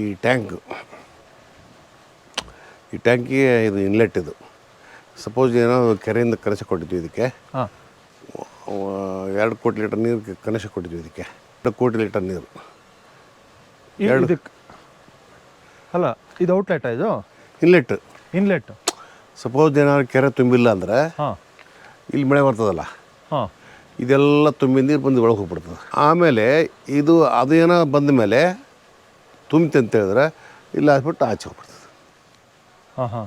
ಈ ಟ್ಯಾಂಕ್ ಈ ಟ್ಯಾಂಕಿಗೆ ಇದು ಇನ್ಲೆಟ್ ಇದು. ಸಪೋಸ್ ಏನೋ ಕೆರೆಯಿಂದ ಕನೆಕ್ಷನ್ ಕೊಟ್ಟಿದ್ವಿ ಇದಕ್ಕೆ. ಹಾಂ. ಎರಡು ಕೋಟಿ ಲೀಟರ್ ನೀರು ಕನೆಕ್ಷನ್ ಕೊಟ್ಟಿದ್ವಿ ಇದಕ್ಕೆ. ಎರಡು ಕೋಟಿ ಲೀಟರ್ ನೀರು. ಇದಕ್ಕೆ ಅಲ್ಲ ಇದು ಔಟ್ಲೆಟ್ ಇದು? ಇನ್ಲೆಟ್ ಇನ್ಲೆಟ್ ಸಪೋಸ್ ಏನಾದ್ರು ಕೆರೆ ತುಂಬಿಲ್ಲ ಅಂದರೆ ಹಾಂ. ಇಲ್ಲಿ ಮಳೆ ಬರ್ತದಲ್ಲ? ಹಾಂ. ಇದೆಲ್ಲ ತುಂಬಿ ನೀರು ಬಂದು ಒಳಗೆ ಹೋಗ್ಬಿಡ್ತದೆ. ಆಮೇಲೆ ಇದು ಅದು ಏನೋ ಬಂದ ಮೇಲೆ ತುಂಬಿತೆ ಅಂತ ಹೇಳಿದ್ರೆ ಇಲ್ಲ ಹಾಕ್ಬಿಟ್ಟು ಆಚೆ ಹೋಗ್ಬಿಡ್ತದೆ. ಹಾಂ ಹಾಂ.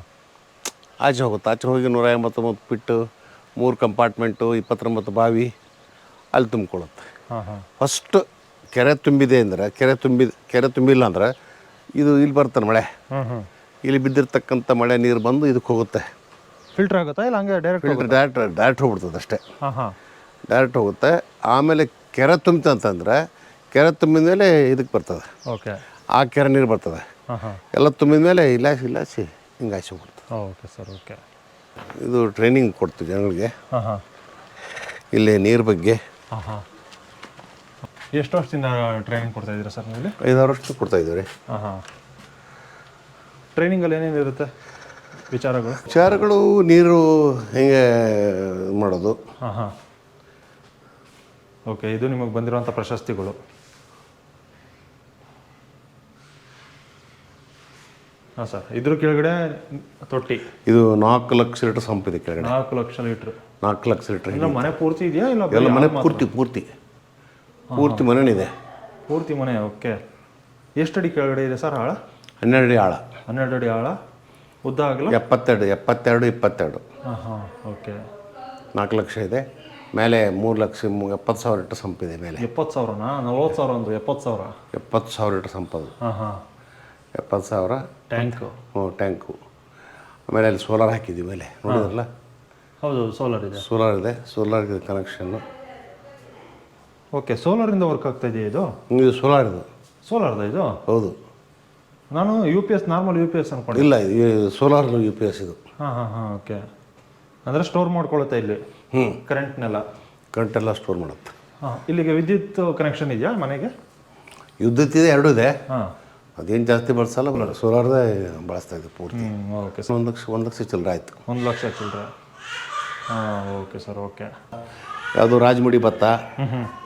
ಆಚೆ ಹೋಗುತ್ತೆ. ಆಚೆ ಹೋಗಿ ನೂರ ಎಂಬತ್ತೊಂಬತ್ತು ಪಿಟ್ಟು ಮೂರು ಕಂಪಾರ್ಟ್ಮೆಂಟು ಇಪ್ಪತ್ತೊಂಬತ್ತು ಬಾವಿ ಅಲ್ಲಿ ತುಂಬಿಕೊಳ್ಳುತ್ತೆ. ಹಾಂ ಹಾಂ. ಫಸ್ಟ್ ಕೆರೆ ತುಂಬಿದೆ ಅಂದರೆ ಕೆರೆ ತುಂಬಿದ ಕೆರೆ ತುಂಬಿಲ್ಲ ಅಂದರೆ ಇದು ಇಲ್ಲಿ ಬರ್ತಾನೆ ಮಳೆ. ಇಲ್ಲಿ ಬಿದ್ದಿರ್ತಕ್ಕಂಥ ಮಳೆ ನೀರು ಬಂದು ಇದಕ್ಕೆ ಹೋಗುತ್ತೆ. ಫಿಲ್ಟರ್ ಆಗುತ್ತಾ ಇಲ್ಲ ಹಂಗೆ ಡೈರೆಕ್ಟ್ ಫಿಲ್ಟರ್ ಡೈರೆಕ್ಟ್ ಡೈರೆಕ್ಟ್ ಹೋಗ್ಬಿಡ್ತದೆ ಅಷ್ಟೇ. ಹಾಂ ಹಾಂ. ಡೈರೆಕ್ಟ್ ಹೋಗುತ್ತೆ. ಆಮೇಲೆ ಕೆರೆ ತುಂಬಿತು ಅಂತಂದರೆ ಕೆರೆ ತುಂಬಿದ ಮೇಲೆ ಇದಕ್ಕೆ ಬರ್ತದೆ. ಓಕೆ. ಆ ಕೆರೆ ನೀರು ಬರ್ತದೆ. ಎಲ್ಲ ತುಂಬಿದ ಮೇಲೆ ಇಲಾಸಿ ಇಲಾಸಿ ಹಿಂಗೆ ಆಸೆ ಹೋಗ್ಬಿಡ್ತದೆ. Okay sir okay. ಇದು ಟ್ರೈನಿಂಗ್ ಕೊಡ್ತು ಜನಗಳಿಗೆ. ಇಲ್ಲಿ ನೀರು ಬಗ್ಗೆ. ಎಷ್ಟು ವರ್ಷದಿಂದ ಟ್ರೈನಿಂಗ್ ಕೊಡ್ತಾ ಇದ್ದೀರಾ ಸರ್ ನೀವು ಇಲ್ಲಿ? ಐದಾರು ವರ್ಷ ಕೊಡ್ತಾ ಇದ್ದೀವಿ ರೀ. ಹಾಂ ಟ್ರೈನಿಂಗಲ್ಲಿ ಏನೇನು ಇರುತ್ತೆ? ವಿಚಾರಗಳು? ವಿಚಾರಗಳು ನೀರು ಹೆಂಗೆ ಮಾಡೋದು. ಹಾಂ ಹಾಂ. ಓಕೆ ಇದು ನಿಮಗೆ ಬಂದಿರುವಂಥ ಪ್ರಶಸ್ತಿಗಳು. ಹಾಂ ಸರ್ ಇದ್ರ ಕೆಳಗಡೆ ತೊಟ್ಟಿ. ಇದು ನಾಲ್ಕು ಲಕ್ಷ ಲೀಟರ್ ಸಂಪಿದೆ ಕೆಳಗಡೆ. ನಾಲ್ಕು ಲಕ್ಷ ಲೀಟ್ರ್. ನಾಲ್ಕು ಲಕ್ಷ ಲೀಟರ್ ಇಲ್ಲ ಮನೆ ಪೂರ್ತಿ ಇದೆಯಾ ಇಲ್ಲ ಎಲ್ಲ ಮನೆ ಪೂರ್ತಿ ಪೂರ್ತಿ. ಪೂರ್ತಿ ಮನೆನಿದೆ ಪೂರ್ತಿ ಮನೆ ಓಕೆ. ಎಷ್ಟು ಅಡಿ ಕೆಳಗಡೆ ಇದೆ ಸರ್ ಆಳ? ಹನ್ನೆರಡು ಅಡಿ ಆಳ. ಹನ್ನೆರಡು ಅಡಿ ಆಳ. ಉದ್ದ ಆಗಲ್ಲ? ಎಪ್ಪತ್ತೆರಡು ಎಪ್ಪತ್ತೆರಡು ಇಪ್ಪತ್ತೆರಡು. ಹಾಂ ಹಾಂ ಓಕೆ. ನಾಲ್ಕು ಲಕ್ಷ ಇದೆ. ಮೇಲೆ ಮೂರು ಲಕ್ಷ ಎಪ್ಪತ್ತು ಸಾವಿರ ಲೀಟರ್ ಸಂಪಿದೆ ಮೇಲೆ. ಎಪ್ಪತ್ತು ಸಾವಿರನಾ? ನಲ್ವತ್ತು ಸಾವಿರ ಅಂದ್ರೆ ಎಪ್ಪತ್ತು ಸಾವಿರ? ಎಪ್ಪತ್ತು ಸಾವಿರ ಲೀಟರ್ ಸಂಪದು ಹಾಂ ಹಾಂ. ಎಪ್ಪತ್ತು ಸಾವಿರ? ಟ್ಯಾಂಕು. ಹ್ಞೂ ಟ್ಯಾಂಕು. ಆಮೇಲೆ ಅಲ್ಲಿ ಸೋಲಾರ್ ಹಾಕಿದ್ದೀವಿ ಮೇಲೆ. ನೋಡಿದ್ರಲ್ಲ? ಹೌದು ಸೋಲಾರ್ ಇದೆ. ಸೋಲಾರ್ ಇದೆ. ಸೋಲಾರ್ ಕನೆಕ್ಷನ್ನು ಓಕೆ ಸೋಲಾರಿಂದ ವರ್ಕ್ ಆಗ್ತಾ ಇದೆಯಾ ಇದು? ಇದು ಸೋಲಾರ್ ಇದು ಸೋಲಾರ್ದ. ಇದು? ಹೌದು. ನಾನು U P S normal U P S ಅನ್ಕೊಂಡು. ಇಲ್ಲ ಇದು ಸೋಲಾರ್ ಯು ಪಿ ಎಸ್ ಇದು. ಹಾಂ ಹಾಂ ಹಾಂ ಓಕೆ. ಅಂದರೆ ಸ್ಟೋರ್ ಮಾಡ್ಕೊಳುತ್ತೆ ಇಲ್ಲಿ? ಹ್ಞೂ ಕರೆಂಟ್ನೆಲ್ಲ ಕರೆಂಟೆಲ್ಲ ಸ್ಟೋರ್ ಮಾಡುತ್ತೆ. ಹಾಂ ಇಲ್ಲಿಗೆ ವಿದ್ಯುತ್ ಕನೆಕ್ಷನ್ ಇದೆಯಾ ಮನೆಗೆ? ವಿದ್ಯುತ್ ಇದೆ ಎರಡೂ ಇದೆ. ಹಾಂ. ಅದೇನು ಜಾಸ್ತಿ ಬಳಸಲ್ಲ ಸೋಲಾರ್ದೇ ಬಳಸ್ತಾ ಇದ್ದೆ ಪೂರ್ತಿ. ಓಕೆ ಸರ್ ಒಂದು ಲಕ್ಷ ಒಂದು ಲಕ್ಷ ಚಿಲ್ಲರೆ ಆಯಿತು. ಒಂದು ಲಕ್ಷ ಚಿಲ್ಲರೆ ಹಾಂ ಓಕೆ ಸರ್ ಓಕೆ ಯಾವುದು ರಾಜಮುಡಿ ಭತ್ತ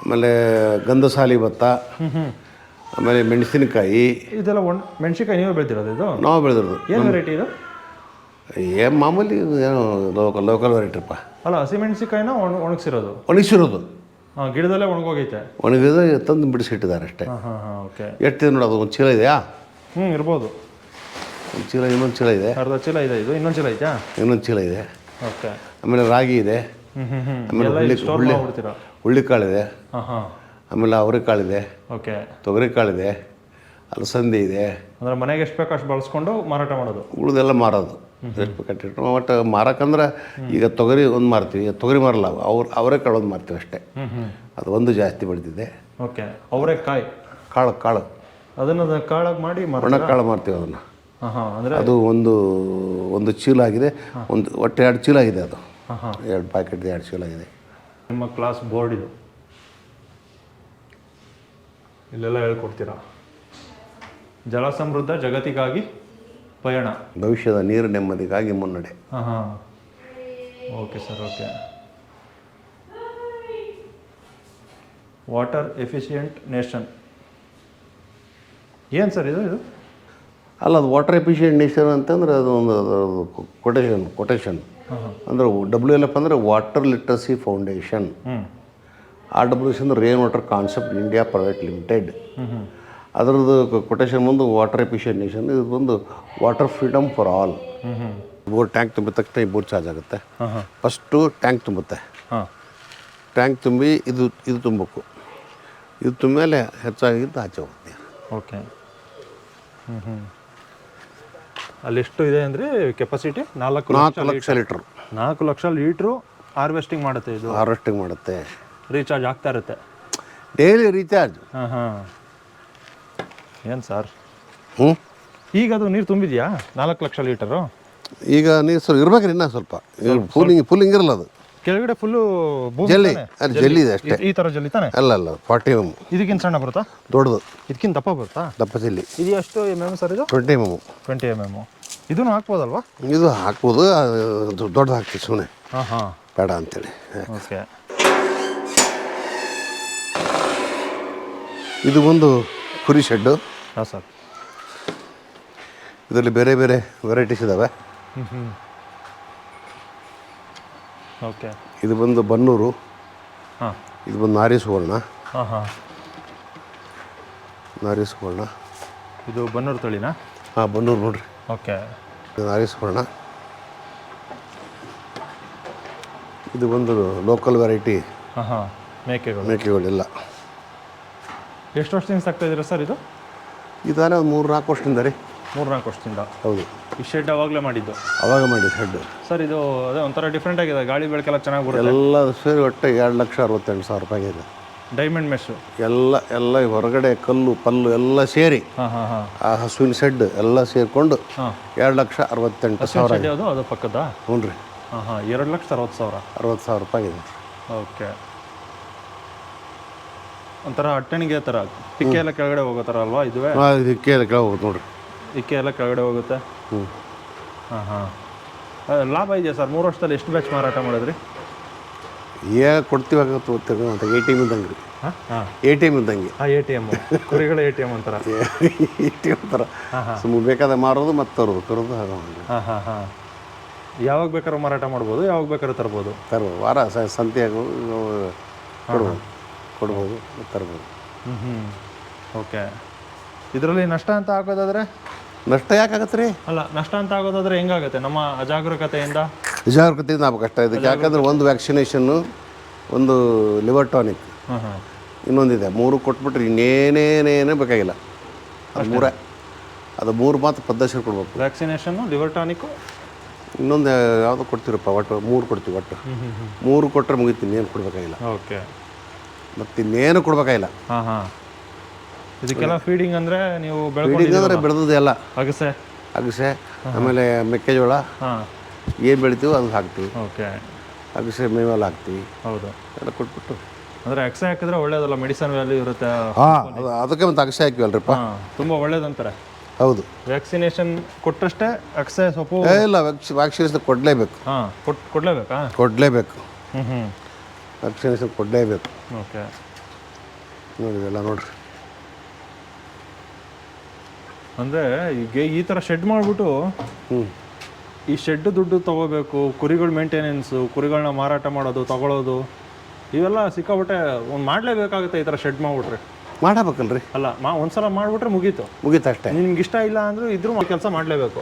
ಆಮೇಲೆ ಗಂಧಸಾಲಿ ಭತ್ತ ಆಮೇಲೆ ಮೆಣಸಿನಕಾಯಿ. ಇದೆಲ್ಲ ಒಣ ಮೆಣಸಿನಕಾಯಿ ನೀವೇ ಬೆಳೆದಿರೋದು ಇದು? ನಾವು ಬೆಳೆದಿರೋದು. ಏನು ವೆರೈಟಿ ಇದು? ಏನು ಮಾಮೂಲಿ ಏನು ಲೋಕಲ್ ಲೋಕಲ್ ವೆರೈಟಿಪ್ಪ ಅಲ್ಲ ಹಸಿ ಮೆಣಸಿನಕಾಯಿನ ಒಣ ಒಣಗಿಸಿರೋದು. ಒಣಗಿಸಿರೋದು. ಗಿಡದಲ್ಲೇ ಒಣಗೋಗೈತೆ. ಒಣಗಿದ ತಂದು ಬಿಡಿಸಿಟ್ಟಿದ್ದಾರೆ ಅಷ್ಟೇ. ಹಾಂ ಹಾಂ ಹಾಂ ಓಕೆ. ಎಷ್ಟಿದೆ ನೋಡಿ ಅದು ಒಂದು ಚೀಲ ಇದೆಯಾ? ಹ್ಞೂ ಇರ್ಬೋದು. ಒಂದು ಚೀಲ ಇನ್ನೊಂದು ಚೀಲ ಇದೆ. ಅರ್ಧ ಚೀಲ ಇದೆ ಇದು ಇನ್ನೊಂದು ಚೀಲ ಐತಾ? ಇನ್ನೊಂದು ಚೀಲ ಇದೆ. ಓಕೆ. ಆಮೇಲೆ ರಾಗಿ ಇದೆ. ಆಮೇಲೆ ಹುಳ್ಳಿ ಹುಳ್ಳಿ ಹುಳ್ಳಿಕಾಳಿದೆ ಹಾಂ ಹಾಂ. ಆಮೇಲೆ ಅವರೆಕಾಳಿದೆ ಓಕೆ. ತೊಗರಿಕಾಳಿದೆ ಕಾಳು ಇದೆ. ಅಂದರೆ ಮನೆಗೆ ಎಷ್ಟು ಬೇಕೋ ಅಷ್ಟು ಬಳಸ್ಕೊಂಡು ಮಾರಾಟ ಮಾಡೋದು? ಉಳಿದೆಲ್ಲ ಮಾರೋದು. ಎಷ್ಟು ಕಟ್ಟಿಟ್ಟು ಒಟ್ಟು ಮಾರಕ್ಕಂದ್ರೆ ಈಗ ತೊಗರಿ ಒಂದು ಮಾರ್ತೀವಿ. ಈಗ ತೊಗರಿ ಮಾರಲ್ಲ ಅವ್ರು ಅವರೆಕಾಳು ಒಂದು ಮಾರ್ತೀವಿ ಅಷ್ಟೇ. ಅದು ಒಂದು ಜಾಸ್ತಿ ಬೆಳೆದಿದೆ. ಓಕೆ. ಅವರೆಕಾಯಿ ಕಾಳು ಕಾಳು. ಅದನ್ನು ಕಾಳಾಗಿ ಮಾಡಿ ಒಣ ಕಾಳು ಮಾರ್ತೀವಿ ಅದನ್ನು. ಅಂದರೆ ಅದು ಒಂದು ಒಂದು ಚೀಲ ಆಗಿದೆ ಒಂದು ಒಟ್ಟು ಎರಡು ಚೀಲ ಆಗಿದೆ ಅದು ಎರಡು ಪ್ಯಾಕೆಟ್ ಎರಡು ಚೀಲ ಆಗಿದೆ ನಿಮ್ಮ ಕ್ಲಾಸ್ ಬೋರ್ಡ್ ಇದು. ಇಲ್ಲೆಲ್ಲ ಹೇಳ್ಕೊಡ್ತೀರಾ? ಜಲ ಸಮೃದ್ಧ ಜಗತ್ತಿಗಾಗಿ ಪಯಣ. ಭವಿಷ್ಯದ ನೀರು ನೆಮ್ಮದಿಗಾಗಿ ಮುನ್ನಡೆ. ಹಾಂ ಹಾಂ. Okay sir okay water efficient nation ಏನು ಸರ್ ಇದು ಇದು? ಅಲ್ಲ ಅದು ವಾಟರ್ ಎಫಿಷಿಯೆಂಟ್ ನೇಷನ್ ಅಂತಂದ್ರೆ ಅದು ಒಂದು ಕೊಟೇಶನ್ ಕೊಟೇಶನ್ ಅಂದ್ರೆ ಡಬ್ಲ್ಯೂ ಎಲ್ ಎಫ್ ಅಂದರೆ water literacy foundation R W S ಅಂದ್ರೆ rain water concept India private limited ಅದರದ್ದು ಕೊಟೇಶನ್ ಬಂದು ವಾಟರ್ ಎಫಿಷಿಯನ್ ನೇಷನ್ ಇದು ಬಂದು water freedom for all bore tank ತುಂಬಿದ ತಕ್ಷಣ ಈ ಬೋರ್ ಚಾರ್ಜ್ ಆಗುತ್ತೆ. ಹಾಂ ಹಾಂ. ಫಸ್ಟು ಟ್ಯಾಂಕ್ ತುಂಬುತ್ತೆ. ಹಾಂ. ಟ್ಯಾಂಕ್ ತುಂಬಿ ಇದು ಇದು ತುಂಬಬೇಕು ಇದು ತುಂಬ್ಮೇಲೆ ಹೆಚ್ಚಾಗಿದ್ದು ಆಚೆ ಹೋಗುತ್ತೆ ಓಕೆ ಹ್ಞೂ ಹ್ಞೂ ಅಲ್ಲೆಷ್ಟು ಇದೆ ಅಂದರೆ ಕೆಪಾಸಿಟಿ ನಾಲ್ಕು ನಾಲ್ಕು ಲಕ್ಷ ಲೀಟ್ರು ನಾಲ್ಕು ಲಕ್ಷ ಲೀಟ್ರು ಹಾರ್ವೆಸ್ಟಿಂಗ್ ಮಾಡುತ್ತೆ ಇದು. ಹಾರ್ವೆಸ್ಟಿಂಗ್ ಮಾಡುತ್ತೆ. ರೀಚಾರ್ಜ್ ಆಗ್ತಾ ಇರುತ್ತೆ. ಡೈಲಿ ರೀಚಾರ್ಜ್ ಹಾಂ ಹಾಂ. ಏನು ಸರ್? ಹ್ಞೂ? ಈಗ ಅದು ನೀರು ತುಂಬಿದೆಯಾ? ನಾಲ್ಕು ಲಕ್ಷ ಲೀಟರು? ಈಗ ನೀರು ಸ್ವಲ್ಪ ಇರ್ಬೇಕ್ರಿ ಇನ್ನೂ ಸ್ವಲ್ಪ. ಫುಲ್ಲಿಂಗ್ ಫುಲ್ಲಿಂಗ್ ಇರಲ್ಲ ಅದು. ಕೆಳಗಡೆ ಫುಲ್ಲು ಜಲ್ಲಿ ಅದು ಜಲ್ಲಿ. ಇದೆ ಅಷ್ಟೇ. ಈ ಥರ ಜಲ್ಲಿ ತಾನೆ? ಅಲ್ಲ ಅಲ್ಲ ಫಾರ್ಟಿ ಎಂ. ಇದಕ್ಕಿಂತ ಸಣ್ಣ ಬರುತ್ತಾ? ದೊಡ್ಡದು. ಇದಕ್ಕಿಂತ ದಪ್ಪ ಬರುತ್ತಾ? ದಪ್ಪ ಜಲ್ಲಿ. ಇದು ಎಷ್ಟು ಎಂ ಎಂ ಸರ್ ಇದು? Twenty M twenty M M. ಇದನ್ನು ಹಾಕ್ಬೋದಲ್ವಾ? ಇದು ಹಾಕ್ಬೋದು ದೊಡ್ಡದು ಹಾಕ್ತೀವಿ ಸುಮ್ಮನೆ ಹಾಂ ಹಾಂ. ಬೇಡ ಅಂತೇಳಿ. ಓಕೆ. ಇದು ಒಂದು ಕುರಿ ಶೆಡ್ಡು. ಹಾಂ ಸರ್. ಇದರಲ್ಲಿ ಬೇರೆ ಬೇರೆ ವೆರೈಟೀಸ್ ಇದ್ದಾವೆ ಹ್ಞೂ ಹ್ಞೂ ಓಕೆ. ಇದು ಬಂದು ಬನ್ನೂರು. ಹಾಂ. ಇದು ಬಂದು ನಾರಿ ಸುವರ್ಣ ಹಾಂ ಹಾಂ. ನಾರಿ ಸುವರ್ಣ ಇದು ಬನ್ನೂರು ತಳಿನಾ? ಹಾಂ ಬನ್ನೂರು ನೋಡ್ರಿ. ಓಕೆ. ಇದು ನಾರಿ ಸುವರ್ಣ ಇದು ಒಂದು ಲೋಕಲ್ ವೆರೈಟಿ ಹಾಂ ಹಾಂ. ಮೇಕೆಗಳು. ಮೇಕೆಗಳೆಲ್ಲ. ಎಷ್ಟು ವರ್ಷದಿಂದ ಸಾಕ್ತಾ ಇದ್ದೀರಾ ಸರ್ ಇದು? ಇದಾನೆ ಒಂದು ಮೂರು ನಾಲ್ಕು ವರ್ಷದಿಂದ ರೀ. ಮೂರು ನಾಲ್ಕು ವರ್ಷದಿಂದ. ಹೌದು. ಈ ಶೆಡ್ ಅವಾಗಲೇ ಮಾಡಿದ್ದು? ಅವಾಗ ಮಾಡಿದ್ದು ಶೆಡ್ ಸರ್ ಇದು ಅದೇ ಒಂಥರ ಡಿಫ್ರೆಂಟ್ ಆಗಿದೆ. ಗಾಳಿ ಬೆಳಕೆಲ್ಲ ಚೆನ್ನಾಗಿ ಬರುತ್ತೆ. ಎಲ್ಲ ಸೇರಿ ಒಟ್ಟು ಎರಡು ಲಕ್ಷ ಅರವತ್ತೆಂಟು ಸಾವಿರ ರೂಪಾಯಿ ಇದೆ ಡೈಮಂಡ್ ಮೆಸ್ಸು ಎಲ್ಲ ಎಲ್ಲ ಈ ಹೊರಗಡೆ ಕಲ್ಲು ಪಲ್ಲು ಎಲ್ಲ ಸೇರಿ ಹಾಂ ಹಾಂ ಹಾಂ. ಆ ಹಸುವಿನ ಶೆಡ್ ಎಲ್ಲ ಸೇರಿಕೊಂಡು ಹಾಂ. ಎರಡು ಲಕ್ಷ ಅರವತ್ತೆಂಟು ಸಾವಿರ ಯಾವುದು? ಅದು ಪಕ್ಕದ? ಹ್ಞೂ ರೀ. ಹಾಂ ಹಾಂ. ಎರಡು ಲಕ್ಷ ಅರವತ್ತು ಸಾವಿರ. ಅರವತ್ತು ಸಾವಿರ ರೂಪಾಯಿ ಇದೆ ಓಕೆ. ಒಂಥರ ಅಟ್ಟಣಿಗೆ ಥರ ಇಕ್ಕೆ ಎಲ್ಲ ಕೆಳಗಡೆ ಹೋಗೋ ಥರ ಅಲ್ವಾ ಇದುವೇ? ಇಕ್ಕೆ ಎಲ್ಲ ಕೆಳಗೆ ಹೋಗುತ್ತೆ ನೋಡ್ರಿ. ಇಕ್ಕೆ ಎಲ್ಲ ಕೆಳಗಡೆ ಹೋಗುತ್ತೆ? ಹ್ಞೂ ಹಾಂ ಹಾಂ. ಲಾಭ ಇದೆಯಾ ಸರ್? ಮೂರು ವರ್ಷದಲ್ಲಿ ಎಷ್ಟು ಬ್ಯಾಚ್ ಮಾರಾಟ ಮಾಡಿದ್ರಿ? ಏ ಕೊಡ್ತೀವಿ ಆಗತ್ತೆ ಅಂತ ಎ ಟಿ ಎಂ ಇದ್ದಂಗೆ ರೀ ಹಾಂ ಹಾಂ. ಎ ಟಿ ಎಂ ಇದ್ದಂಗೆ. ಹಾಂ ಎ ಟಿ ಎಂ ಕುರಿಗಳ ಎ ಟಿ ಎಂ ಅಂತಾರ. ಎ ಟಿ ಎಂ ಥರ ಸುಮ್ಮನೆ ಬೇಕಾದ ಮಾರೋದು ಮತ್ತು ತರೋದು ತರೋದು ಹಾಗೆ ಹಾಂ ಹಾಂ ಹಾಂ. ಯಾವಾಗ ಬೇಕಾದ್ರೂ ಮಾರಾಟ ಮಾಡ್ಬೋದು ಯಾವಾಗ ಬೇಕಾದ್ರೂ ತರ್ಬೋದು. ತರ್ಬೋದು. ವಾರ ಸಂತೆ ಸಂತೆಯಾಗು ಕೊಡ್ಬೋದು. ಕೊಡ್ಬೋದು ತರ್ಬೋದು. ಓಕೆ ಇದರಲ್ಲಿ ನಷ್ಟ ಅಂತ ಆಗೋದಾದ್ರೆ ನಷ್ಟ ಯಾಕಾಗತ್ತೆ ರೀ? ಅಲ್ಲ ನಷ್ಟ ಅಂತ ಆಗೋದಾದ್ರೆ ಹೆಂಗಾಗುತ್ತೆ? ನಮ್ಮ ಅಜಾಗರೂಕತೆಯಿಂದ? ಅಜಾಗರೂಕತೆಯಿಂದ ನಾವು ಕಷ್ಟ ಇದಕ್ಕೆ ಯಾಕಂದ್ರೆ ಒಂದು ವ್ಯಾಕ್ಸಿನೇಷನ್ನು ಒಂದು ಲಿವರ್ ಟಾನಿಕ್ ಇನ್ನೊಂದಿದೆ. ಮೂರು ಕೊಟ್ಬಿಟ್ರೆ ಇನ್ನೇನೇನೇನೇ ಬೇಕಾಗಿಲ್ಲ. ಅದು ಮೂರೇ. ಅದು ಮೂರು ಮಾತ್ರ ಪದ್ಧತಿ ಕೊಡ್ಬೇಕು. ವ್ಯಾಕ್ಸಿನೇಷನ್ನು ಲಿವರ್ ಟಾನಿಕ್ಕು ಇನ್ನೊಂದು ಯಾವುದು ಕೊಡ್ತೀರಪ್ಪ ಒಟ್ಟು ಮೂರು ಕೊಡ್ತೀವಿ ಒಟ್ಟು. ಮೂರು ಕೊಟ್ಟರೆ ಮುಗಿತೀನಿ ಏನು ಕೊಡಬೇಕಾಗಿಲ್ಲ. ಓಕೆ ಮತ್ತು ಇನ್ನೇನು ಕೊಡ್ಬೇಕಾಗಿಲ್ಲ. ಹಾಂ ಹಾಂ. ಇದಕ್ಕೆಲ್ಲ ಫೀಡಿಂಗ್ ಅಂದ್ರೆ ನೀವು ಫೀಡಿಂಗ್ ಅಂದ್ರೆ ಬೆಳೆದದ್ದು ಎಲ್ಲ ಅಗಸೆ? ಅಗಸೆ ಆಮೇಲೆ ಮೆಕ್ಕೆಜೋಳ. ಹಾಂ. ಏನು ಬೆಳಿತೀವೋ ಅದು ಹಾಕ್ತೀವಿ. ಓಕೆ. ಅಗಸೆ ಮೇವಲ್ಲಿ ಹಾಕ್ತೀವಿ. ಹೌದು. ಎಲ್ಲ ಕೊಟ್ಬಿಟ್ಟು. ಅಂದರೆ ಅಗಸೆ ಹಾಕಿದ್ರೆ ಒಳ್ಳೇದಲ್ಲ ಮೆಡಿಸನ್ ವ್ಯಾಲ್ಯೂ ಇರುತ್ತೆ. ಹಾಂ ಅದು ಅದಕ್ಕೆ ಮತ್ತು ಅಗಸೆ ಹಾಕಿವಲ್ರಿಪ್ಪ ತುಂಬ ಒಳ್ಳೇದಂತಾರೆ ಹೌದು. ವ್ಯಾಕ್ಸಿನೇಷನ್ ಕೊಟ್ಟಷ್ಟೇ ಅಗಸೆ ಸೊಪ್ಪು ಇಲ್ಲ ವ್ಯಾಕ್ಸಿ ವ್ಯಾಕ್ಸಿನೇಷನ್ ಕೊಡಲೇಬೇಕು. ಹಾಂ ಕೊಟ್ ಕೊಡಲೇಬೇಕಾ? ಕೊಡಲೇಬೇಕು. ಹ್ಞೂ ಹ್ಞೂ ವ್ಯಾಕ್ಸಿನೇಷನ್ ಕೊಡಲೇಬೇಕು ಓಕೆ. ನೋಡಿ ಎಲ್ಲ ನೋಡ್ರಿ. ಅಂದರೆ ಈಗ ಈ ಥರ ಶೆಡ್ ಮಾಡಿಬಿಟ್ಟು ಹ್ಞೂ ಈ ಶೆಡ್ ದುಡ್ಡು ತೊಗೋಬೇಕು ಕುರಿಗಳ ಮೇಂಟೆನೆನ್ಸು ಕುರಿಗಳನ್ನ ಮಾರಾಟ ಮಾಡೋದು ತಗೊಳ್ಳೋದು ಇವೆಲ್ಲ ಸಿಕ್ಕಾಬಿಟ್ಟೆ ಒಂದು ಮಾಡಲೇಬೇಕಾಗುತ್ತೆ ಈ ಥರ ಶೆಡ್ ಮಾಡಿಬಿಟ್ರೆ. ಮಾಡಬೇಕಲ್ರಿ. ಅಲ್ಲ ಮಾ ಒಂದ್ಸಲ ಮಾಡಿಬಿಟ್ರೆ ಮುಗೀತು. ಮುಗೀತು ಅಷ್ಟೇ. ನಿಮ್ಗೆ ಇಷ್ಟ ಇಲ್ಲ ಅಂದರೂ ಇದ್ರೂ ಕೆಲಸ ಮಾಡಲೇಬೇಕು.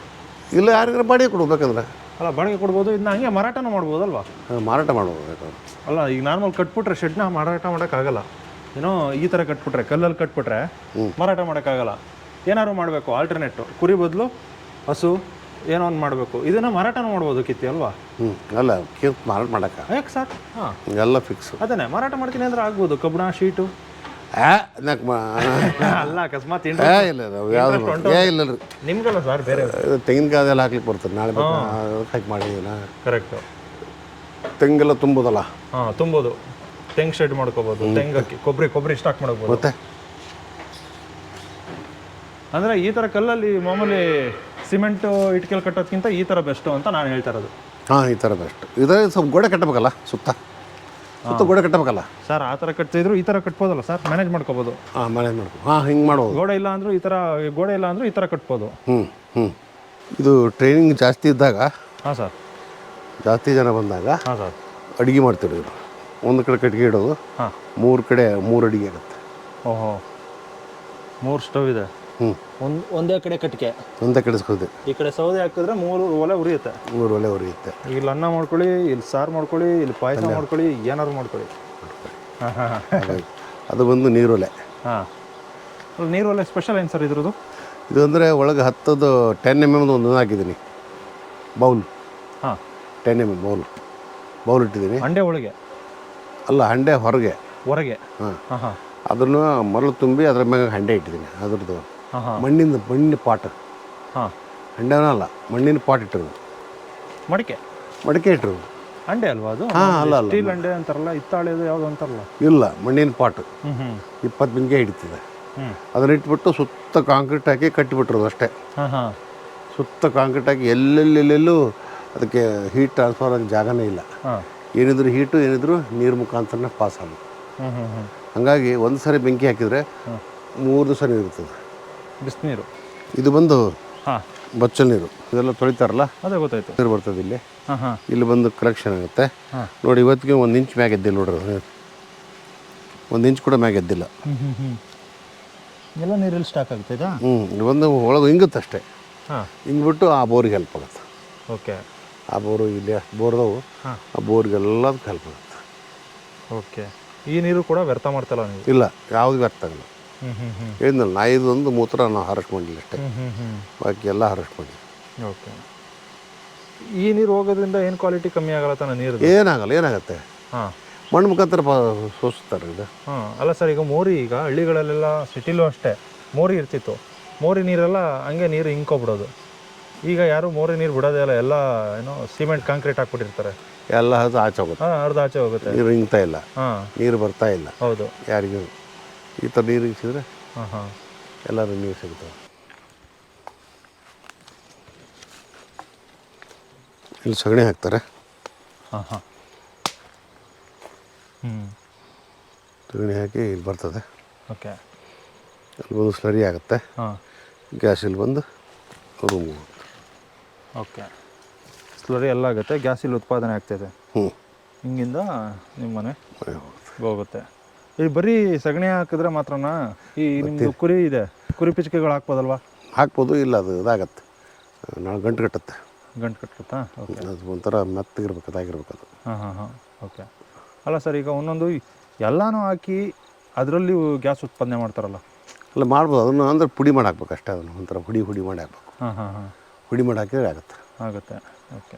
ಇಲ್ಲ ಯಾರಿಗಾರ ಬಾಡಿಗೆ ಕೊಡ್ಬೇಕಂದ್ರೆ. ಅಲ್ಲ ಬಾಡಿಗೆ ಕೊಡ್ಬೋದು ಇದನ್ನ ಹಂಗೆ ಮಾರಾಟನೂ ಮಾಡ್ಬೋದಲ್ವಾ? ಮಾರಾಟ ಮಾಡ್ಬೋದು ಅಲ್ಲ ಈಗ ನಾರ್ಮಲ್ ಕಟ್ಬಿಟ್ರೆ ಶೆಡ್ನ ಮಾರಾಟ ಮಾಡೋಕ್ಕಾಗಲ್ಲ. ಏನೋ ಈ ಥರ ಕಟ್ಬಿಟ್ರೆ ಕಲ್ಲಲ್ಲಿ ಕಟ್ಬಿಟ್ರೆ ಮಾರಾಟ ಮಾಡೋಕ್ಕಾಗಲ್ಲ. ಏನಾದ್ರು ಮಾಡಬೇಕು ಆಲ್ಟರ್ನೇಟು ಕುರಿ ಬದಲು ಹಸು ಏನೋ ಒಂದು ಮಾಡಬೇಕು. ಇದನ್ನು ಮಾರಾಟನೂ ಮಾಡ್ಬೋದು ಕಿತ್ತಿ ಅಲ್ವಾ? ಹ್ಞೂ ಅಲ್ಲ ಕಿತ್ತು ಮಾರಾಟ ಮಾಡೋಕ್ಕೆ. ಯಾಕೆ ಸರ್ ಹಾಂ. ಎಲ್ಲ ಫಿಕ್ಸ್ ಅದನ್ನೇ ಮಾರಾಟ ಮಾಡ್ತೀನಿ ಅಂದ್ರೆ ಆಗ್ಬೋದು. ಕಬ್ಬಣ ಶೀಟು. ನಾಕ್ ಮಾ ಅಲ್ಲ ಅಕಸ್ಮಾತ್ ಏ ಇಲ್ಲ ನಾವು ಯಾವುದು ಏ ಇಲ್ಲ ರೀ ನಿಮ್ಗಲ್ಲ ಸರ್ ಬೇರೆ ಇದು ತೆಂಗಿನಕಾಯದೆಲ್ಲ ಹಾಕ್ಲಿಕ್ಕೆ ಬರ್ತದೆ. ನಾಳೆ ಬೇಕಾ ಹಾಕಿ ಮಾಡಿದ್ದೀನ ಕರೆಕ್ಟು ತೆಂಗೆಲ್ಲ ತುಂಬೋದಲ್ಲ? ಹಾಂ ತುಂಬೋದು. ತೆಂಗ್ ಶೆಡ್ ಮಾಡ್ಕೋಬಹುದು ತೆಂಗಕ್ಕೆ ಕೊಬ್ಬರಿ ಕೊಬ್ಬರಿ ಸ್ಟಾಕ್ ಮಾಡ್ಬೋದು. ಮತ್ತೆ? ಅಂದರೆ ಈ ತರ ಕಲ್ಲಲ್ಲಿ ಮಾಮೂಲಿ ಸಿಮೆಂಟ್ ಇಟ್ಕೆಲ್ ಕಟ್ಟೋದ್ಕಿಂತ ಈ ತರ ಬೆಸ್ಟ್ ಅಂತ ನಾನು ಹೇಳ್ತಾ ಇರೋದು. ಹಾಂ ಈ ಥರ ಬೆಸ್ಟ್ ಇದೇ ಸ್ವಲ್ಪ ಗೋಡೆ ಕಟ್ಟಬೇಕಲ್ಲ ಸುತ್ತ? ಸುತ್ತ ಗೋಡೆ ಕಟ್ಟಬೇಕಲ್ಲ? ಸರ್ ಆ ಥರ ಕಟ್ತಿದ್ರು ಈ ಥರ ಕಟ್ಬೋದಲ್ಲ ಸರ್? ಮ್ಯಾನೇಜ್ ಮಾಡ್ಕೋಬೋದು. ಹಾಂ ಮ್ಯಾನೇಜ್ ಮಾಡ್ಕೋ ಹಾಂ ಹಿಂಗೆ ಮಾಡ್ಬೋದು. ಗೋಡೆ ಇಲ್ಲ ಅಂದರೂ ಈ ಥರ ಗೋಡೆ ಇಲ್ಲ ಅಂದರೂ ಈ ಥರ ಕಟ್ಬೋದು. ಹ್ಞೂ ಹ್ಞೂ ಇದು ಟ್ರೈನಿಂಗ್ ಜಾಸ್ತಿ ಇದ್ದಾಗ ಹಾಂ ಸರ್. ಜಾಸ್ತಿ ಜನ ಬಂದಾಗ ಹಾಂ ಸರ್. ಅಡುಗೆ ಮಾಡ್ತಿದ್ರು ಒಂದು ಕಡೆ ಕಟ್ಟಿಗೆ ಇಡೋದು ಹಾಂ. ಮೂರು ಕಡೆ ಮೂರು ಅಡುಗೆ ಇರುತ್ತೆ ಓಹೋ. ಮೂರು ಸ್ಟವ್ ಇದೆ. ಹ್ಞೂ ಒಂದು ಒಂದೇ ಕಡೆ ಕಟ್ಟಿಗೆ. ಒಂದೇ ಕಡೆ ಈ ಕಡೆ ಸೌದೆ ಹಾಕಿದ್ರೆ ಮೂರು ಒಲೆ ಉರಿಯುತ್ತೆ. ಮೂರು ಒಲೆ ಉರಿಯುತ್ತೆ. ಇಲ್ಲಿ ಅನ್ನ ಮಾಡ್ಕೊಳ್ಳಿ ಇಲ್ಲಿ ಸಾರು ಮಾಡ್ಕೊಳ್ಳಿ ಇಲ್ಲಿ ಪಾಯಸ ಮಾಡ್ಕೊಳ್ಳಿ ಏನಾದ್ರು ಮಾಡ್ಕೊಳ್ಳಿ. ಹಾಂ ಹಾಂ ಹಾಂ ಅದು ಬಂದು ನೀರೊಲೆ. ಹಾಂ. ನೀರು ಒಲೆ ಸ್ಪೆಷಲ್ ಏನು ಸರ್ ಇದ್ರದ್ದು? ಇದು ಅಂದರೆ ಒಳಗೆ ಹತ್ತದು ಟೆನ್ ಎಂ ಎಮ್ದು ಒಂದು ಹಾಕಿದ್ದೀನಿ. ಬೌಲ್. ಹಾಂ. Ten M M bowl. Bowl ಇಟ್ಟಿದ್ದೀನಿ. ಹಂಡೆ ಒಳಗೆ? ಅಲ್ಲ ಹಂಡೆ ಹೊರಗೆ. ಹೊರಗೆ? ಹಾಂ. ಅದನ್ನು ಮರಳು ತುಂಬಿ ಅದ್ರ ಮ್ಯಾಗ ಹಂಡೆ ಇಟ್ಟಿದ್ದೀನಿ. ಅದ್ರದ್ದು. ಮಣ್ಣಿಂದ ಮಣ್ಣಿನ ಪಾಟ್ ಹಾಂ. ಹಂಡೆನೂ ಅಲ್ಲ ಮಣ್ಣಿನ ಪಾಟ್ ಇಟ್ಟರು ಮಡಿಕೆ. ಮಡಿಕೆ ಇಟ್ಟರು ಹಂಡೆ ಅಲ್ವಾ ಅದು? ಹಾಂ ಅಲ್ಲ ಅಲ್ಲ ಸ್ಟೀಲ್ ಹಂಡೆ ಅಂತಾರಲ್ಲ ಇತ್ತಾಳೆದು ಯಾವುದು ಅಂತಾರಲ್ಲ? ಇಲ್ಲ ಮಣ್ಣಿನ ಪಾಟ್ ಇಪ್ಪತ್ತು ಬೆಂಕಿ ಹಿಡಿತದೆ. ಅದನ್ನ ಇಟ್ಬಿಟ್ಟು ಸುತ್ತ ಕಾಂಕ್ರೀಟ್ ಹಾಕಿ ಕಟ್ಟಿಬಿಟ್ರದು ಅಷ್ಟೇ. ಹಾ ಹಾ. ಸುತ್ತ ಕಾಂಕ್ರೀಟ್ ಹಾಕಿ ಎಲ್ಲೆಲ್ಲೆಲ್ಲೆಲ್ಲೂ ಅದಕ್ಕೆ ಹೀಟ್ ಟ್ರಾನ್ಸ್ಫರ್ ಆಗಿ ಜಾಗನೇ ಇಲ್ಲ. ಹಾ. ಏನಿದ್ರು ಹೀಟು ಏನಿದ್ರು ನೀರು ಮುಖಾಂತರನೇ ಪಾಸ್ ಆಗೋದು ಹ್ಮ್ ಹಾಗಾಗಿ ಒಂದು ಸರಿ ಬೆಂಕಿ ಹಾಕಿದರೆ ಮೂರು ದಿವಸ ನೀರು ಇರ್ತದೆ. ಬಿಸಿನೀರು ಇದು ಬಂದು ಹಾಂ. ಬಚ್ಚಲ್ ನೀರು. ಇದೆಲ್ಲ ತೊಳಿತಾರಲ್ಲ? ಅದೇ ಗೊತ್ತಾಯ್ತು. ನೀರು ಬರ್ತದೆ ಇಲ್ಲಿ. ಹಾ ಹಾ. ಇಲ್ಲಿ ಬಂದು ಕಲೆಕ್ಷನ್ ಆಗುತ್ತೆ. ನೋಡಿ ಇವತ್ತಿಗೆ ಒಂದು ಇಂಚ್ ಮ್ಯಾಗ ಎದ್ದಿಲ್ಲ ನೋಡ್ರಿ. ಒಂದು ಇಂಚ್ ಕೂಡ ಮ್ಯಾಗ ಎದ್ದಿಲ್ಲ. ಹ್ಮ್ ಎಲ್ಲ ನೀರಲ್ಲಿ ಸ್ಟಾಕ್ ಆಗುತ್ತೆ ಇದಾ ಹ್ಞೂ ಬಂದು ಒಂದು ಒಳಗೆ ಹಿಂಗುತ್ತೆ ಅಷ್ಟೇ. ಹಾಂ. ಹಿಂಗ್ಬಿಟ್ಟು ಆ ಬೋರಿಗೆ ಹೆಲ್ಪ್ ಆಗುತ್ತೆ. ಓಕೆ. ಆ ಬೋರು ಇಲ್ಲಿ ಬೋರ್ದವು ಹಾ. ಆ ಬೋರಿಗೆಲ್ಲದಕ್ಕೆ ಹೆಲ್ಪ್ ಆಗುತ್ತೆ. ಓಕೆ. ಈ ನೀರು ಕೂಡ ವ್ಯರ್ಥ ಮಾಡ್ತಲ್ಲ ನೀವು? ಇಲ್ಲ ಯಾವುದು ವ್ಯರ್ಥ ಆಗಲ್ಲ ಹೇಳಿದ್ನಲ್ಲ ನಾಯಿದೊಂದು ಮೂತ್ರ ನಾವು ಹಾರೆಸ್ಟ್ ಮಾಡಿಲ್ಲ ಅಷ್ಟೇ. ಹ್ಮ್ ಹ್ಮ್ ಹ್ಮ್. ಬಾಕಿ ಎಲ್ಲ ಹಾರೆಸ್ಟ್ ಓಕೆ. ಈ ನೀರು ಹೋಗೋದ್ರಿಂದ ಏನು ಕ್ವಾಲಿಟಿ ಕಮ್ಮಿ ಆಗಲ್ಲ ತಾನೆ ನೀರು ಏನಾಗಲ್ಲ ಏನಾಗುತ್ತೆ? ಹಾಂ. ಮಣ್ಣು ಮುಖಾಂತರ ಸೋಸ್ತಾರೆ ಇದು ಹಾಂ ಅಲ್ಲ ಸರ್ ಈಗ ಮೋರಿ ಈಗ ಹಳ್ಳಿಗಳಲ್ಲೆಲ್ಲ ಸಿಟಿಲೂ ಅಷ್ಟೇ ಮೋರಿ ಇರ್ತಿತ್ತು. ಮೋರಿ ನೀರೆಲ್ಲ ಹಂಗೆ ನೀರು ಇಂಕೋಬಿಡೋದು. ಈಗ ಯಾರು ಮೋರಿ ನೀರು ಬಿಡೋದೇ ಇಲ್ಲ ಎಲ್ಲ ಏನೋ ಸಿಮೆಂಟ್ ಕಾಂಕ್ರೀಟ್ ಹಾಕ್ಬಿಟ್ಟಿರ್ತಾರೆ. ಎಲ್ಲ ಅದು ಆಚೆ ಹೋಗುತ್ತೆ. ಹಾಂ ಅರ್ಧ ಆಚೆ ಹೋಗುತ್ತೆ. ನೀರು ಹಿಂಗ್ತಾ ಇಲ್ಲ. ಹಾಂ. ನೀರು ಬರ್ತಾ ಇಲ್ಲ. ಹೌದು. ಯಾರಿಗೂ ಈ ಥರ ನೀರು ಇಳಿಸಿದ್ರೆ ಹಾಂ ಹಾಂ. ಎಲ್ಲರೂ ನೀರು ಸಿಗ್ತವೆ. ಇಲ್ಲಿ ಸಗಣಿ ಹಾಕ್ತಾರೆ. ಹಾಂ ಹಾಂ. ಹ್ಞೂ ಸಗಣಿ ಹಾಕಿ ಇಲ್ಲಿ ಬರ್ತದೆ. ಓಕೆ. ಅಲ್ಲಿ ಬಂದು ಸ್ಲರಿ ಆಗುತ್ತೆ. ಹಾಂ. ಗ್ಯಾಸ್ ಇಲ್ಲಿ ಬಂದು ರೂಮ್ ಓಕೆ. ಸ್ಲರಿ ಎಲ್ಲ ಆಗುತ್ತೆ ಗ್ಯಾಸ್ ಇಲ್ಲಿ ಉತ್ಪಾದನೆ ಆಗ್ತಿದೆ ಹ್ಞೂ ಹಿಂಗಿಂದ ನಿಮ್ಮ ಮನೆ ಹೋಗುತ್ತೆ. ಈ ಬರೀ ಸಗಣಿ ಹಾಕಿದ್ರೆ ಮಾತ್ರನಾ? ಈ ನಿಮ್ಮದು ಕುರಿ ಇದೆ. ಕುರಿ ಪಿಚ್ಕೆಗಳು ಹಾಕ್ಬೋದಲ್ವಾ? ಹಾಕ್ಬೋದು ಇಲ್ಲ ಅದು ಇದಾಗತ್ತೆ. ನಾಳೆ ಗಂಟು ಕಟ್ಟುತ್ತೆ. ಗಂಟು ಕಟ್ಟುತ್ತಾ ಓಕೆ ಅದು ಒಂಥರ ಮೆತ್ತಗಿರ್ಬೇಕು ಅದಾಗಿರ್ಬೇಕು ಅದು. ಹಾಂ ಹಾಂ ಹಾಂ. ಓಕೆ ಅಲ್ಲ ಸರ್ ಈಗ ಒಂದೊಂದು ಎಲ್ಲನೂ ಹಾಕಿ ಅದರಲ್ಲಿ ಗ್ಯಾಸ್ ಉತ್ಪಾದನೆ ಮಾಡ್ತಾರಲ್ಲ? ಅಲ್ಲ ಮಾಡ್ಬೋದು. ಅದನ್ನು ಅಂದ್ರೆ ಪುಡಿ ಮಾಡಿ ಹಾಕ್ಬೇಕು ಅಷ್ಟೇ ಅದನ್ನು ಒಂಥರ ಹುಡಿ ಹುಡಿ ಮಾಡಿ ಹಾಕ್ಬೇಕು. ಹಾಂ ಹಾಂ ಹಾಂ. ಹುಡಿ ಮಾಡಿ ಹಾಕಿದ್ರೆ ಆಗುತ್ತೆ. ಆಗುತ್ತೆ. ಓಕೆ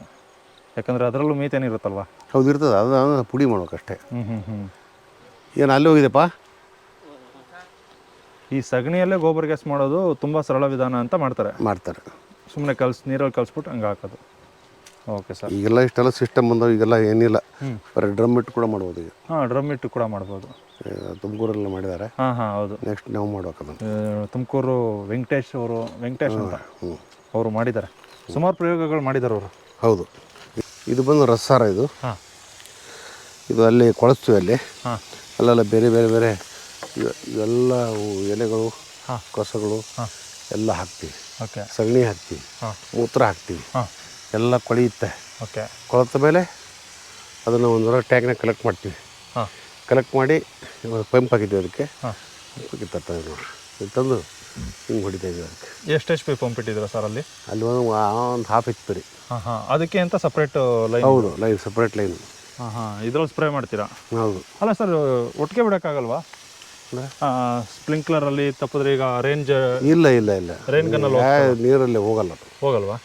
ಯಾಕಂದರೆ ಅದರಲ್ಲೂ ಮೀತೇನಿರುತ್ತಲ್ವ ಹೌದು ಇರ್ತದೆ. ಅದು ಪುಡಿ ಮಾಡ್ಬೇಕು ಅಷ್ಟೇ. ಹ್ಞೂ ಹ್ಞೂ ಹ್ಞೂ ಏನು ಅಲ್ಲಿ ಹೋಗಿದೆಪ್ಪ ಈ ಸಗಣಿಯಲ್ಲೇ ಗೋಬರ್ ಗ್ಯಾಸ್ ಮಾಡೋದು ತುಂಬ ಸರಳ ವಿಧಾನ ಅಂತ ಮಾಡ್ತಾರೆ. ಮಾಡ್ತಾರೆ. ಸುಮ್ಮನೆ ಕಲ್ಸಿ ನೀರಲ್ಲಿ ಕಲಿಸ್ಬಿಟ್ಟು ಹಂಗೆ ಹಾಕೋದು. Okay sir. ಈಗೆಲ್ಲ ಇಷ್ಟೆಲ್ಲ ಸಿಸ್ಟಮ್ ಬಂದವು ಈಗೆಲ್ಲ ಏನಿಲ್ಲ. ಬರೀ ಡ್ರಮ್ ಇಟ್ಟು ಕೂಡ ಮಾಡ್ಬೋದು ಈಗ. ಹಾಂ ಡ್ರಮ್ ಇಟ್ಟು ಕೂಡ ಮಾಡ್ಬೋದು. ತುಮಕೂರಲ್ಲಿ ಮಾಡಿದ್ದಾರೆ. ಹಾಂ ಹಾಂ ಹೌದು. ನೆಕ್ಸ್ಟ್ ನಾವು ಮಾಡ್ಬೇಕು ಅದನ್ನು. ತುಮಕೂರು ವೆಂಕಟೇಶ್ ಅವರು ವೆಂಕಟೇಶ್ ಅಂತ ಅವರು ಮಾಡಿದ್ದಾರೆ. ಸುಮಾರು ಪ್ರಯೋಗಗಳು ಮಾಡಿದ್ದಾರೆ ಅವರು. ಹೌದು. ಇದು ಬಂದು ರಸಾರ ಇದು. ಹಾಂ. ಇದು ಅಲ್ಲಿ ಕೊಳಸ್ತೀವಿ ಅಲ್ಲಿ. ಹಾಂ. ಅಲ್ಲೆಲ್ಲ ಬೇರೆ ಬೇರೆ ಬೇರೆ. ಇವೆ- ಇವೆಲ್ಲ ಎಲೆಗಳು ಹಾಂ. ಕಸಗಳು ಎಲ್ಲ ಹಾಕ್ತೀವಿ. ಓಕೆ. ಸಗಣಿ ಹಾಕ್ತೀವಿ. ಮೂತ್ರ ಹಾಕ್ತೀವಿ. ಎಲ್ಲ ಕೊಳೆಯುತ್ತೆ. ಓಕೆ. ಕೊಳೆತ ಮೇಲೆ ಅದನ್ನು ಒಂದು ಟ್ಯಾಗ್ನಾಗ ಕಲೆಕ್ಟ್ ಮಾಡ್ತೀವಿ. ಕಲೆಕ್ಟ್ ಮಾಡಿ ಪಂಪ್ ಹಾಕಿದ್ದೀವಿ ಅದಕ್ಕೆ. ಪಂಪ್ ಪಂಪಿಗೆ ತರ್ತಾರೆ ನೋಡ್ರಿ ತಂದು ಹಿಂಗೆ ಹೊಡಿತಾ ಇದ್ವಿ ಅದಕ್ಕೆ. ಎಷ್ಟು ಎಚ್ ಪಿ ಪಂಪ್ ಇಟ್ಟಿದ್ದೀರಾ ಸರ್ ಅಲ್ಲಿ? ಅಲ್ಲಿ ಒಂದು ಒಂದು ಹಾಫ್ ಇತ್ತು ಪಿ ರೀ. ಹಾಂ ಹಾಂ. ಅದಕ್ಕೆ ಅಂತ ಸಪ್ರೇಟ್ ಲೈನ್ ಹೌದು ಲೈನ್ ಸಪ್ರೇಟ್ ಲೈನ್ ಹಾಂ ಹಾಂ ಇದ್ರಲ್ಲಿ ಸ್ಪ್ರೇ ಮಾಡ್ತೀರಾ? ಹೌದು. ಅಲ್ಲ ಸರ್ ಒಟ್ಟಿಗೆ ಬಿಡೋಕ್ಕಾಗಲ್ವಾ? ಸ್ಪ್ರಿಂಕ್ಲರಲ್ಲಿ ತಪ್ಪಿದ್ರೆ ಈಗ ರೇಂಜ್ ಇಲ್ಲ ಇಲ್ಲ ಇಲ್ಲ. ರೇನ್ ಗನ್ ಅಲ್ಲಿ ಯಾ- ನೀರಲ್ಲಿ ಹೋಗಲ್ಲ ಅದು. ಹೋಗಲ್ವಾ?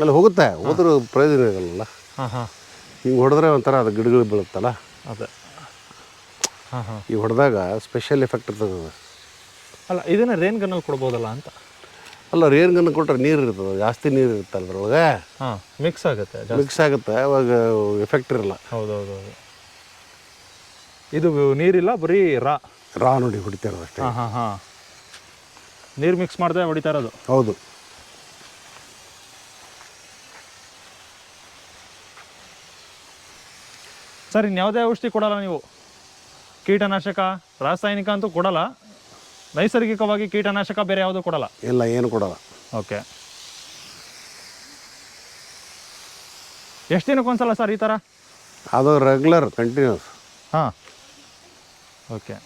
ಅಲ್ಲಿ ಹೋಗುತ್ತೆ. ಹೋದ್ರೂ ಪ್ರಯೋಜನ ಇರಲ್ಲ ಹಾಂ ಹಾಂ ಹಿಂಗೆ ಹೊಡೆದ್ರೆ ಒಂಥರ ಅದು ಗಿಡಗಳು ಬೀಳುತ್ತಲ್ಲ? ಅದೇ. ಹಾಂ ಹಾಂ ಈಗ ಹೊಡೆದಾಗ ಸ್ಪೆಷಲ್ ಎಫೆಕ್ಟ್ ಇರ್ತದೆ ಅದು. ಅಲ್ಲ ಇದನ್ನ ರೇನ್ ಗನ್ನಲ್ಲಿ ಕೊಡ್ಬೋದಲ್ಲ ಅಂತ? ಅಲ್ಲ ರೇನ್ ಗನ್ ಕೊಟ್ರೆ ನೀರು ಇರ್ತದೆ ಜಾಸ್ತಿ ನೀರು ಇರುತ್ತೆ ಅದ್ರೊಳಗೆ? ಹಾಂ ಮಿಕ್ಸ್ ಆಗುತ್ತೆ ಮಿಕ್ಸ್ ಆಗುತ್ತೆ ಅವಾಗ ಎಫೆಕ್ಟ್ ಇರಲ್ಲ. ಹೌದೌದು ಹೌದು ಹೌದು ಇದು ನೀರಿಲ್ಲ ಬರೀ ರಾ. ರಾ ನೋಡಿ ಹೊಡಿತಾ ಇರೋದು ಅಷ್ಟೇ. ಹಾಂ ಹಾಂ ಹಾಂ. ನೀರು ಮಿಕ್ಸ್ ಮಾಡದೆ ಹೊಡಿತಾ ಇರೋದು. ಹೌದು. ಸರ್ ಇನ್ಯಾವುದೇ ಔಷಧಿ ಕೊಡಲ್ಲ ನೀವು? ಕೀಟನಾಶಕ ರಾಸಾಯನಿಕ ಅಂತೂ ಕೊಡಲ್ಲ. ನೈಸರ್ಗಿಕವಾಗಿ ಕೀಟನಾಶಕ ಬೇರೆ ಯಾವುದು ಕೊಡಲ್ಲ? ಇಲ್ಲ ಏನು ಕೊಡಲ್ಲ. ಓಕೆ. ಎಷ್ಟು ದಿನಕ್ಕೊಂದ್ಸಲ ಸರ್ ಈ ಥರ ಅದು ರೆಗ್ಯುಲರ್ ಕಂಟಿನ್ಯೂಸ್ ಹಾಂ. ಓಕೆ.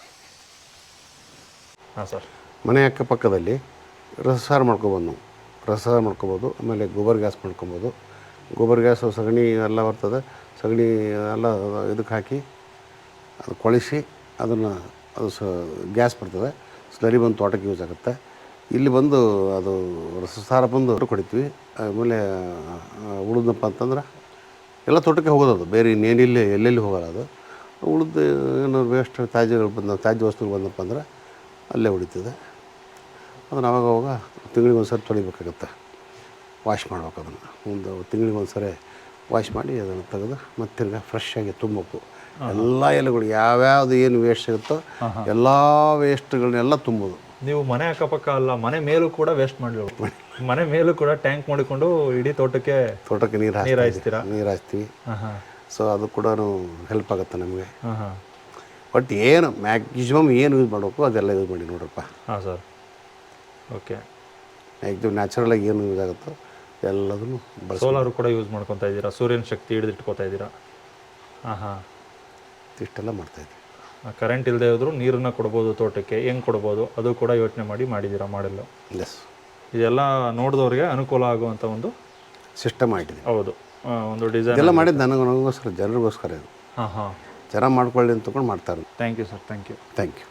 ಹಾಂ ಸರ್. ಮನೆ ಅಕ್ಕಪಕ್ಕದಲ್ಲಿ ರಸಸಾರ ಮಾಡ್ಕೊಬೋದು ನಾವು. ರಸಸಾರ ಮಾಡ್ಕೊಬೋದು ಆಮೇಲೆ ಗೋಬರ್ ಗ್ಯಾಸ್ ಮಾಡ್ಕೊಬೋದು. ಗೋಬರ್ ಗ್ಯಾಸು ಸಗಣಿ ಎಲ್ಲ ಬರ್ತದೆ ಸಗಣಿ ಎಲ್ಲ ಇದಕ್ಕೆ ಹಾಕಿ ಅದು ಕೊಳಿಸಿ ಅದನ್ನು ಅದು ಸ ಗ್ಯಾಸ್ ಬರ್ತದೆ. ಸ್ಲರಿ ಬಂದು ತೋಟಕ್ಕೆ ಯೂಸ್ ಆಗುತ್ತೆ. ಇಲ್ಲಿ ಬಂದು ಅದು ರಸಸಾರ ಬಂದು ಕೊಡಿತೀವಿ. ಆಮೇಲೆ ಉಳಿದಪ್ಪ ಅಂತಂದ್ರೆ ಎಲ್ಲ ತೋಟಕ್ಕೆ ಹೋಗೋದು ಬೇರೆ ಇನ್ನೇನಿಲ್ಲ, ಎಲ್ಲೆಲ್ಲಿ ಹೋಗೋಲ್ಲ ಅದು. ಉಳಿದ ಏನಾದ್ರು ವೇಸ್ಟ್ ತ್ಯಾಜ್ಯಗಳು ಬಂದ ತ್ಯಾಜ್ಯ ವಸ್ತುಗಳು ಬಂದಪ್ಪ ಅಂದ್ರೆ ಅಲ್ಲೇ ಹೊಡಿತದೆ ಅದನ್ನು ಅವಾಗ ಅವಾಗ ತಿಂಗಳಿಗೆ ಒಂದು ಸರಿ ತೊಳಿಬೇಕಾಗತ್ತೆ. ವಾಶ್ ಮಾಡ್ಬೇಕು ಅದನ್ನು. ಒಂದು ತಿಂಗಳಿಗೆ ಒಂದು ಸರಿ ವಾಶ್ ಮಾಡಿ ಅದನ್ನು ತೆಗೆದು ಮತ್ತೆ ತಿರ್ಗಿ ಫ್ರೆಶ್ ಆಗಿ ತುಂಬಬೇಕು. ಎಲ್ಲ ಎಲೆಗಳು ಯಾವ್ಯಾವ್ದು ಏನು ವೇಸ್ಟ್ ಸಿಗುತ್ತೋ ಎಲ್ಲ ವೇಸ್ಟ್ಗಳನ್ನೆಲ್ಲ ತುಂಬೋದು. ನೀವು ಮನೆ ಅಕ್ಕಪಕ್ಕ ಅಲ್ಲ ಮನೆ ಮೇಲೂ ಕೂಡ ವೇಸ್ಟ್ ಮಾಡಲಿ ಮನೆ ಮೇಲೂ ಕೂಡ ಟ್ಯಾಂಕ್ ಮಾಡಿಕೊಂಡು ಇಡೀ ತೋಟಕ್ಕೆ ತೋಟಕ್ಕೆ ನೀರು ನೀರು ಹಾಯಿಸ್ತೀರಾ ನೀರು ಹಾಯಿಸ್ತೀವಿ ಸೊ ಅದು ಕೂಡ ಹೆಲ್ಪ್ ಆಗುತ್ತೆ ನಮಗೆ. ಹಾಂ ಹಾಂ ಬಟ್ ಏನು ಮ್ಯಾಕ್ಸಿಮಮ್ ಏನು ಯೂಸ್ ಮಾಡಬೇಕು ಅದೆಲ್ಲ ಯೂಸ್ ಮಾಡಿ ನೋಡ್ರಪ್ಪ. ಹಾಂ ಸರ್. ಓಕೆ ಮ್ಯಾಕ್ಸಿಮಮ್ ನ್ಯಾಚುರಲಾಗಿ ಏನು ಯೂಸ್ ಆಗುತ್ತೋ ಎಲ್ಲದನ್ನು ಸೋಲಾರು ಕೂಡ ಯೂಸ್ ಮಾಡ್ಕೊತಾ ಇದ್ದೀರಾ? ಸೂರ್ಯನ ಶಕ್ತಿ ಹಿಡಿದಿಟ್ಕೋತಾ ಇದ್ದೀರಾ? ಹಾಂ ಹಾಂ ಇಷ್ಟೆಲ್ಲ ಮಾಡ್ತಾಯಿದ್ವಿ ಕರೆಂಟ್ ಇಲ್ಲದೆ ಹೋದ್ರು ನೀರನ್ನ ಕೊಡ್ಬೋದು ತೋಟಕ್ಕೆ ಹೆಂಗೆ ಕೊಡ್ಬೋದು ಅದು ಕೂಡ ಯೋಚನೆ ಮಾಡಿ ಮಾಡಿದ್ದೀರಾ ಮಾಡಲು ಎಸ್ ಇದೆಲ್ಲ ನೋಡಿದವ್ರಿಗೆ ಅನುಕೂಲ ಆಗುವಂಥ ಒಂದು ಸಿಸ್ಟಮ್ ಆಗಿದೆ. ಹೌದು. ಒಂದು ಡಿಸೈನ್ ಎಲ್ಲ ಮಾಡಿದ್ದು ನನಗೆ ನನಗೋಸ್ಕರ ಜನರಿಗೋಸ್ಕರ ಇದು. ಹಾಂ ಹಾಂ ಜನ ಮಾಡ್ಕೊಳ್ಳಿ ಅಂತ ತಗೊಂಡು ಮಾಡ್ತಾರೆ thank you sir thank you thank you